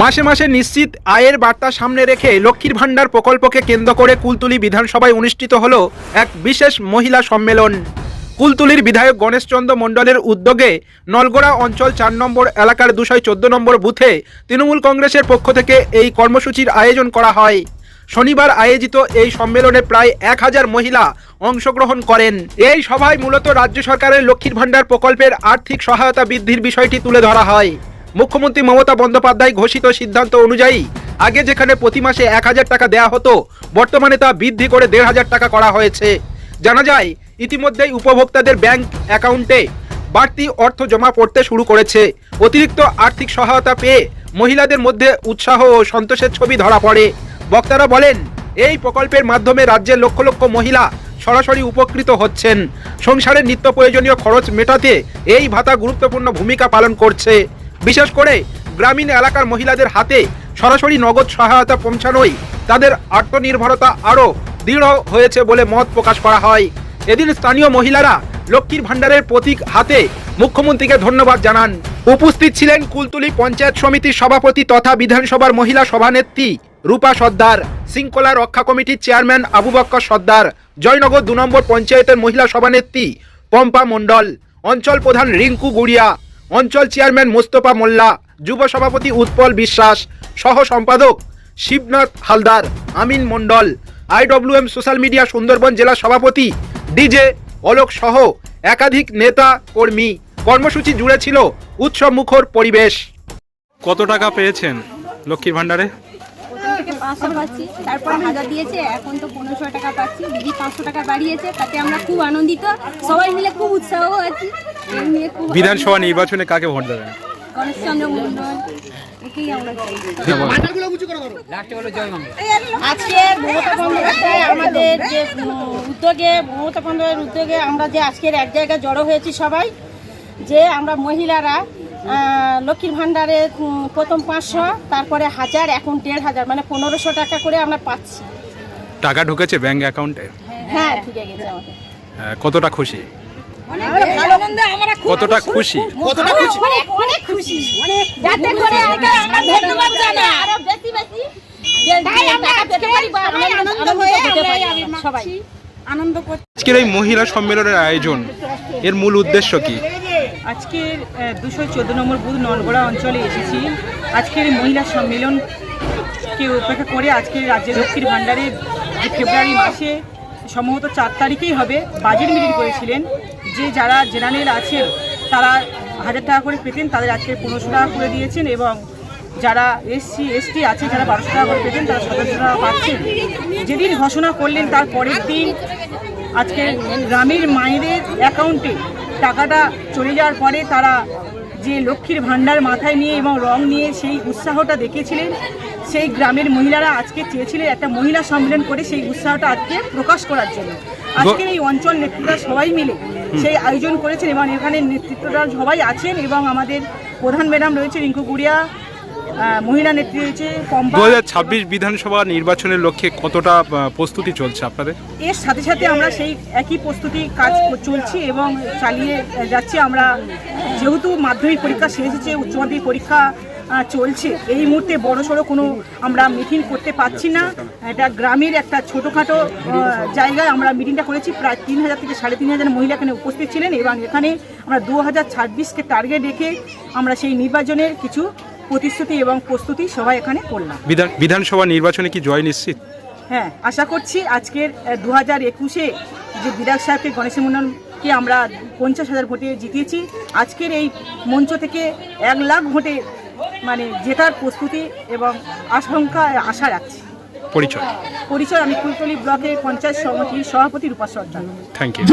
মাসে মাসে নিশ্চিত আয়ের বার্তা সামনে রেখে লক্ষ্মীর ভাণ্ডার প্রকল্পকে কেন্দ্র করে কুলতুলি বিধানসভায় অনুষ্ঠিত হল এক বিশেষ মহিলা সম্মেলন। কুলতুলির বিধায়ক গণেশচন্দ্র মণ্ডলের উদ্যোগে নলগোড়া অঞ্চল চার নম্বর এলাকার দুশো চোদ্দ নম্বর বুথে তৃণমূল কংগ্রেসের পক্ষ থেকে এই কর্মসূচির আয়োজন করা হয়। শনিবার আয়োজিত এই সম্মেলনে প্রায় এক হাজার মহিলা অংশগ্রহণ করেন। এই সভায় মূলত রাজ্য সরকারের লক্ষ্মীর ভাণ্ডার প্রকল্পের আর্থিক সহায়তা বৃদ্ধির বিষয়টি তুলে ধরা হয়। মুখ্যমন্ত্রী মমতা বন্দ্যোপাধ্যায় ঘোষিত সিদ্ধান্ত অনুযায়ী, আগে যেখানে প্রতি মাসে এক হাজার টাকা দেওয়া হতো, বর্তমানে তা বৃদ্ধি করে দেড় হাজার টাকা করা হয়েছে। জানা যায়, ইতিমধ্যেই উপভোক্তাদের ব্যাংক অ্যাকাউন্টে বাড়তি অর্থ জমা পড়তে শুরু করেছে। অতিরিক্ত আর্থিক সহায়তা পেয়ে মহিলাদের মধ্যে উৎসাহ ও সন্তোষের ছবি ধরা পড়ে। বক্তারা বলেন, এই প্রকল্পের মাধ্যমে রাজ্যের লক্ষ লক্ষ মহিলা সরাসরি উপকৃত হচ্ছেন। সংসারের নিত্য প্রয়োজনীয় খরচ মেটাতে এই ভাতা গুরুত্বপূর্ণ ভূমিকা পালন করছে। বিশেষ করে গ্রামীণ এলাকার মহিলাদের হাতে সরাসরি নগদ সহায়তা পৌঁছানোই তাদের আত্মনির্ভরতা আরও দৃঢ় হয়েছে বলে মত প্রকাশ করা হয়। এদিন স্থানীয় মহিলারা লক্ষ্মীর ভাণ্ডারের প্রতীক হাতে মুখ্যমন্ত্রীকে ধন্যবাদ জানান। উপস্থিত ছিলেন কুলতুলি পঞ্চায়েত সমিতির সভাপতি তথা বিধানসভার মহিলা সভানেত্রী রূপা সর্দার, শৃঙ্খলা রক্ষা কমিটির চেয়ারম্যান আবু বক্কর সর্দার, জয়নগর দু নম্বর পঞ্চায়েতের মহিলা সভানেত্রী পম্পা মণ্ডল, অঞ্চল প্রধান রিঙ্কু গুড়িয়া অঞ্চল চেয়ারম্যান মোস্তফা মোল্লা, যুব সভাপতি উৎপল বিশ্বাস, সহ সম্পাদক Shibnath Haldar, Amin Mondal, IWM social media Sundarban জেলা সভাপতি ডিজে অলোক সহ একাধিক নেতা কর্মী। কর্মসূচি জুড়ে ছিল উৎসব মুখর পরিবেশ। কত টাকা পেয়েছেন লক্ষ্মীর ভাণ্ডারে? পাঁচশো পাচ্ছি। তারপর হাজার দিয়েছে এখন তো পনেরোশো টাকা পাচ্ছি। দিদি পাঁচশো টাকা বাড়িয়েছে তাতে আমরা খুব আনন্দিত। সবাই মিলে খুব উৎসাহ আছি। এই নিয়ে খুব বিধানসভা নির্বাচনে কাকে ভোট দেবেন? গণেশচন্দ্র মন্ডল আমরা আজকে মমতা বন্দ্যোপাধ্যায় আমাদের যে উদ্যোগে মমতা বন্দ্যোপাধ্যায়ের উদ্যোগে আমরা যে আজকের এক জায়গায় জড়ো হয়েছি সবাই যে আমরা মহিলারা লক্ষ্মীর ভাণ্ডারে প্রথম পাঁচশো তারপরে হাজার এখন দেড় হাজার মানে পনেরোশো টাকা করে আমরা পাচ্ছি। টাকা ঢুকেছে ব্যাংক অ্যাকাউন্টে? হ্যাঁ ঠিক গেছে আমাদের। কতটা খুশি? কতটা খুশি। কতটা খুশি? অনেক অনেক খুশি। যাতে করে আমরা আমরা ধন্যবাদ জানাই। আরও বেশি। বেশি আনন্দ হয়ে আমরা সবাই। আনন্দ করছি। আজকের এই মহিলা সম্মেলনের আয়োজন এর মূল উদ্দেশ্য কি? আজকের দুশো চোদ্দ নম্বর বুথ নলগোড়া অঞ্চলে এসেছি। আজকের মহিলা সম্মেলনকে উপেক্ষা করে আজকের রাজ্যের লক্ষ্মীর ভাণ্ডারে ফেব্রুয়ারি মাসে, সম্ভবত চার তারিখেই হবে বাজেট মিটিং করেছিলেন। যে যারা জেনারেল আছেন, তারা হাজার টাকা করে পেতেন, তাদের আজকে পনেরোশো টাকা করে দিয়েছেন এবং যারা এসসি, এসটি আছে, যারা বারোশো টাকা করে পেতেন, তারা সতেরোশো টাকা পাচ্ছেন। যেদিন ঘোষণা করলেন, তার পরের দিন আজকে গ্রামের মায়েদের অ্যাকাউন্টে টাকাটা চলে যাওয়ার পরে তারা যে লক্ষ্মীর ভাণ্ডার মাথায় নিয়ে এবং রং নিয়ে সেই উৎসাহটা দেখেছিলেন সেই গ্রামের মহিলারা আজকে চেয়েছিলেন একটা মহিলা সম্মেলন করে সেই উৎসাহটা আজকে প্রকাশ করার জন্য। আজকের এই অঞ্চল নেতৃত্বরা সবাই মিলে সেই আয়োজন করেছেন এবং এখানে নেতৃত্বরা সবাই আছেন এবং আমাদের প্রধান ম্যাডাম রয়েছে রিঙ্কু গুড়িয়া মহিলা নেত্রী রয়েছে পম্পা দু বিধানসভা নির্বাচনের লক্ষ্যে কতটা প্রস্তুতি চলছে আপনাদের? এর সাথে সাথে আমরা সেই একই প্রস্তুতি কাজ চলছি এবং চালিয়ে যাচ্ছি আমরা। যেহেতু মাধ্যমিক পরীক্ষা শেষ হচ্ছে উচ্চ মাধ্যমিক পরীক্ষা চলছে। এই মুহূর্তে বড় সড়ো কোনো আমরা মিটিং করতে পারছি না। এটা গ্রামের একটা ছোটোখাটো জায়গায় আমরা মিটিংটা করেছি। প্রায় তিন হাজার থেকে সাড়ে তিন হাজার মহিলা এখানে উপস্থিত ছিলেন এবং এখানে আমরা দু হাজার ছাব্বিশকে টার্গেট রেখে আমরা সেই নির্বাচনের কিছু প্রতিশ্রুতি এবং প্রস্তুতি সবাই এখানে করলাম। বিধান বিধানসভা নির্বাচনে কি জয় নিশ্চিত? হ্যাঁ আশা করছি আজকের দু হাজার একুশে যে বিধায়ক সাহেবকে গণেশ মন্ডলকে আমরা পঞ্চাশ হাজার ভোটে জিতিয়েছি আজকের এই মঞ্চ থেকে এক লাখ ভোটে মানে জেতার প্রস্তুতি এবং আশঙ্কা আশা রাখছি। পরিচয়। পরিচয় আমি কুলতলি ব্লকের পঞ্চায়েত সমিতির সভাপতি রূপা সর্দার থ্যাংক ইউ